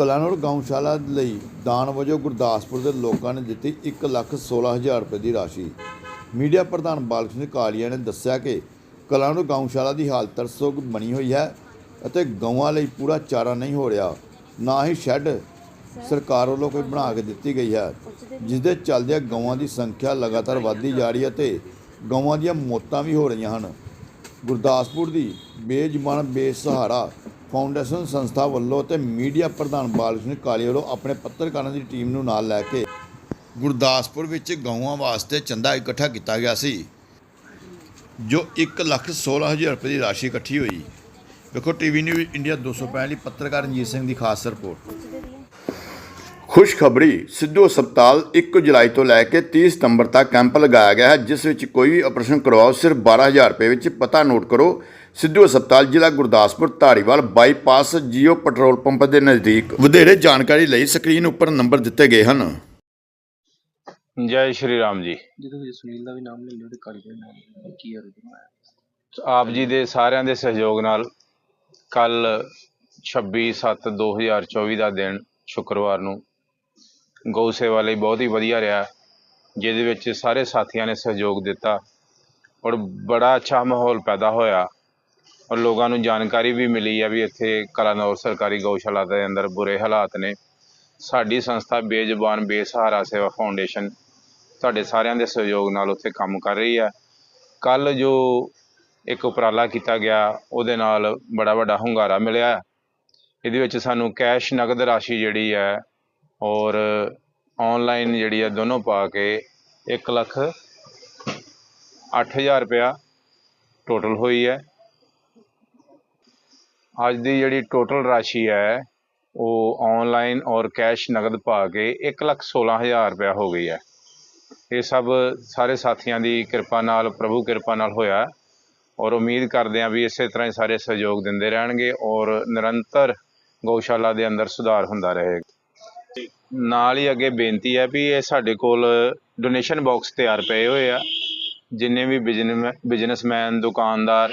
ਕਲਾਨੌਰ ਗਊਸ਼ਾਲਾ ਲਈ ਦਾਨ ਵਜੋਂ ਗੁਰਦਾਸਪੁਰ ਦੇ ਲੋਕਾਂ ਨੇ ਦਿੱਤੀ 116000 ਰੁਪਏ ਦੀ ਰਾਸ਼ੀ। ਮੀਡੀਆ ਪ੍ਰਧਾਨ ਬਾਲਕ ਸਿੰਘ ਕਾਲੀਆ ਨੇ ਦੱਸਿਆ ਕਿ ਕਲਾਨੌਰ ਗਊਸ਼ਾਲਾ ਦੀ ਹਾਲਤ ਤਰਸਯੋਗ ਬਣੀ ਹੋਈ ਹੈ ਅਤੇ ਗਊਆਂ ਲਈ ਪੂਰਾ ਚਾਰਾ ਨਹੀਂ ਹੋ ਰਿਹਾ। ਨਾ ਹੀ ਸ਼ੈੱਡ ਸਰਕਾਰ ਵੱਲੋਂ ਕੋਈ ਬਣਾ ਕੇ ਦਿੱਤੀ ਗਈ ਹੈ ਜਿਸ ਦੇ ਚੱਲਦਿਆਂ ਗਊਆਂ ਦੀ ਸੰਖਿਆ ਲਗਾਤਾਰ ਵਧਦੀ ਜਾ ਰਹੀ ਹੈ ਤੇ ਗਊਆਂ ਦੀਆਂ ਮੌਤਾਂ ਵੀ ਹੋ ਰਹੀਆਂ ਹਨ। ਗੁਰਦਾਸਪੁਰ ਦੀ ਬੇਜ਼ੁਬਾਨ ਬੇਸਹਾਰਾ ਫਾਊਂਡੇਸ਼ਨ ਸੰਸਥਾ ਵੱਲੋਂ ਤੇ ਮੀਡੀਆ ਪ੍ਰਧਾਨ ਬਾਲਕ੍ਰਿਸ਼ਨ ਕਾਲੀ ਵੱਲੋਂ ਆਪਣੇ ਪੱਤਰਕਾਰਾਂ ਦੀ ਟੀਮ ਨੂੰ ਨਾਲ ਲੈ ਕੇ ਗੁਰਦਾਸਪੁਰ ਵਿੱਚ ਗਊਆਂ ਵਾਸਤੇ ਚੰਦਾ ਇਕੱਠਾ ਕੀਤਾ ਗਿਆ ਸੀ, ਜੋ 116000 ਰੁਪਏ ਦੀ ਰਾਸ਼ੀ ਇਕੱਠੀ ਹੋਈ। ਵੇਖੋ ਟੀਵੀ ਨਿਊਜ਼ ਇੰਡੀਆ 265 ਲਈ ਪੱਤਰਕਾਰ ਰਣਜੀਤ ਸਿੰਘ ਦੀ ਖਾਸ ਰਿਪੋਰਟ। ਖੁਸ਼ਖਬਰੀ, ਸਿੱਧੂ ਹਸਪਤਾਲ 1 ਜੁਲਾਈ ਤੋਂ ਲੈ ਕੇ 30 ਸਤੰਬਰ ਤੱਕ ਕੈਂਪ ਲਗਾਇਆ ਗਿਆ ਹੈ, ਜਿਸ ਵਿੱਚ ਕੋਈ ਵੀ ਆਪਰੇਸ਼ਨ ਕਰਵਾਓ, ਸਿਰਫ 12000 ਰੁਪਏ ਵਿੱਚ ਪਤਾ ਨੋਟ ਕਰੋ। ਸਿੱਧੂ ਹਸਪਤਾਲ ਜ਼ਿਲ੍ਹਾ Gurdaspur Dhariwal bypass Jio petrol pump ਦੇ ਨਜ਼ਦੀਕ ਵਧੇਰੇ ਜਾਣਕਾਰੀ ਲਈ ਸਕਰੀਨ ਉੱਪਰ ਨੰਬਰ ਦਿੱਤੇ ਗਏ ਹਨ। ਜੈ ਸ਼੍ਰੀ ਰਾਮ ਜੀ। ਜਿਹਦੇ ਵਿੱਚ ਸੁਨੀਲ ਦਾ ਵੀ ਨਾਮ ਲੈ ਲਿਓ ਤੇ ਕਾਲੀ ਦਾ ਵੀ ਨਾਮ ਲੈ ਲਿਓ ਕੀ ਹੈ? ਆਪ ਜੀ ਦੇ ਸਾਰਿਆਂ ਦੇ ਸਹਿਯੋਗ ਨਾਲ ਕੱਲ 26/7/2024 ਦਾ ਦਿਨ ਸ਼ੁੱਕਰਵਾਰ ਨੂੰ ਗਊ ਸੇਵਾ ਲਈ ਬਹੁਤ ਹੀ ਵਧੀਆ ਰਿਹਾ। ਜਿਹਦੇ ਵਿੱਚ ਸਾਰੇ ਸਾਥੀਆਂ ਨੇ ਸਹਿਯੋਗ ਦਿੱਤਾ ਔਰ ਬੜਾ ਅੱਛਾ ਮਾਹੌਲ ਪੈਦਾ ਹੋਇਆ। ਔਰ ਲੋਕਾਂ ਨੂੰ ਜਾਣਕਾਰੀ ਵੀ ਮਿਲੀ ਹੈ ਵੀ ਇੱਥੇ ਕਲਾਨੌਰ ਸਰਕਾਰੀ ਗਊਸ਼ਾਲਾ ਦੇ ਅੰਦਰ ਬੁਰੇ ਹਾਲਾਤ ਨੇ। ਸਾਡੀ ਸੰਸਥਾ ਬੇਜ਼ੁਬਾਨ, ਬੇਸਹਾਰਾ ਸੇਵਾ ਫਾਊਂਡੇਸ਼ਨ ਤੁਹਾਡੇ ਸਾਰਿਆਂ ਦੇ ਸਹਿਯੋਗ ਨਾਲ ਉੱਥੇ ਕੰਮ ਕਰ ਰਹੀ ਹੈ ਕੱਲ ਜੋ ਇੱਕ ਉਪਰਾਲਾ ਕੀਤਾ ਗਿਆ, ਉਹਦੇ ਨਾਲ ਬੜਾ ਵੱਡਾ ਹੁੰਗਾਰਾ ਮਿਲਿਆ। ਇਹਦੇ ਵਿੱਚ ਸਾਨੂੰ ਕੈਸ਼ ਨਗਦ ਰਾਸ਼ੀ ਜਿਹੜੀ ਹੈ ਔਰ ਆਨਲਾਈਨ ਜਿਹੜੀ ਹੈ ਦੋਨੋਂ ਪਾ ਕੇ 1 ਲੱਖ 8000 ਰੁਪਇਆ ਟੋਟਲ ਹੋਈ ਹੈ। ਅੱਜ ਦੀ ਜਿਹੜੀ ਟੋਟਲ ਰਾਸ਼ੀ ਹੈ, ਉਹ ਆਨਲਾਈਨ ਔਰ ਕੈਸ਼ ਨਗਦ ਪਾ ਕੇ 1 ਲੱਖ 16000 ਰੁਪਇਆ ਹੋ ਗਈ ਹੈ। ਇਹ ਸਭ ਸਾਰੇ ਸਾਥੀਆਂ ਦੀ ਕਿਰਪਾ ਨਾਲ, ਪ੍ਰਭੂ ਕਿਰਪਾ ਨਾਲ ਹੋਇਆ ਔਰ ਉਮੀਦ ਕਰਦੇ ਹਾਂ ਵੀ ਇਸੇ ਤਰ੍ਹਾਂ ਹੀ ਸਾਰੇ ਸਹਿਯੋਗ ਦਿੰਦੇ ਰਹਿਣਗੇ ਔਰ ਨਿਰੰਤਰ ਗਊਸ਼ਾਲਾ ਦੇ ਅੰਦਰ ਸੁਧਾਰ ਹੁੰਦਾ ਰਹੇਗਾ ਨਾਲ ਹੀ ਅੱਗੇ ਬੇਨਤੀ ਹੈ ਵੀ ਇਹ ਸਾਡੇ ਕੋਲ ਡੋਨੇਸ਼ਨ ਬਾਕਸ ਤਿਆਰ ਪਏ ਹੋਏ ਆ। ਜਿੰਨੇ ਵੀ ਬਿਜ਼ਨਸ ਬਿਜ਼ਨਸਮੈਨ ਦੁਕਾਨਦਾਰ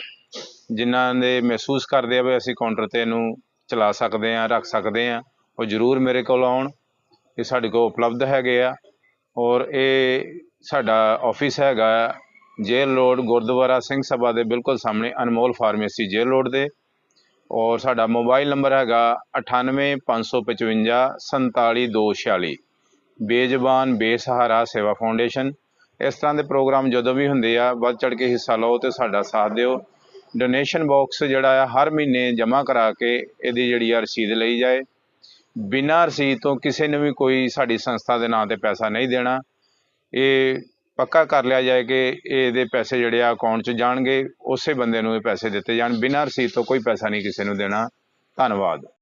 ਜਿਨ੍ਹਾਂ ਦੇ ਮਹਿਸੂਸ ਕਰਦੇ ਆ ਵੀ ਅਸੀਂ ਕਾਊਂਟਰ ਤੇ ਇਹਨੂੰ ਚਲਾ ਸਕਦੇ ਆ ਰੱਖ ਸਕਦੇ ਆ ਉਹ ਜ਼ਰੂਰ ਮੇਰੇ ਕੋਲ ਆਉਣ। ਇਹ ਸਾਡੇ ਕੋਲ ਉਪਲਬਧ ਹੈਗੇ ਆ ਔਰ ਇਹ ਸਾਡਾ ਆਫਿਸ ਹੈਗਾ ਜੇਲ ਰੋਡ, ਗੁਰਦੁਆਰਾ ਸਿੰਘ ਸਭਾ ਦੇ ਬਿਲਕੁਲ ਸਾਹਮਣੇ ਅਨਮੋਲ ਫਾਰਮੇਸੀ ਜੇਲ ਰੋਡ ਦੇ ਔਰ ਸਾਡਾ ਮੋਬਾਈਲ ਨੰਬਰ ਹੈਗਾ 98555 47246 ਬੇਜ਼ਬਾਨ, ਬੇਸਹਾਰਾ ਸੇਵਾ ਫਾਊਂਡੇਸ਼ਨ ਇਸ ਤਰ੍ਹਾਂ ਦੇ ਪ੍ਰੋਗਰਾਮ ਜਦੋਂ ਵੀ ਹੁੰਦੇ ਆ, ਵੱਧ ਚੜ ਕੇ ਹਿੱਸਾ ਲਓ ਤੇ ਸਾਡਾ ਸਾਥ ਦਿਓ। ਡੋਨੇਸ਼ਨ ਬਾਕਸ ਜਿਹੜਾ ਆ, ਹਰ ਮਹੀਨੇ ਜਮ੍ਹਾਂ ਕਰਾ ਕੇ ਇਹਦੀ ਜਿਹੜੀ ਆ ਰਸੀਦ ਲਈ ਜਾਏ। ਬਿਨਾਂ ਰਸੀਦ ਤੋਂ ਕਿਸੇ ਨੂੰ ਵੀ ਕੋਈ ਸਾਡੀ ਸੰਸਥਾ ਦੇ ਨਾਂ ਤੇ ਪੈਸਾ ਨਹੀਂ ਦੇਣਾ। ਇਹ ਪੱਕਾ ਕਰ ਲਿਆ ਜਾਏ ਕਿ ਇਹਦੇ ਪੈਸੇ ਜਿਹੜੇ ਆ ਅਕਾਊਂਟ 'ਚ ਜਾਣਗੇ, ਉਸੇ ਬੰਦੇ ਨੂੰ ਇਹ ਪੈਸੇ ਦਿੱਤੇ ਜਾਣ। ਬਿਨਾਂ ਰਸੀਦ ਤੋਂ ਕੋਈ ਪੈਸਾ ਨਹੀਂ ਕਿਸੇ ਨੂੰ ਦੇਣਾ। ਧੰਨਵਾਦ।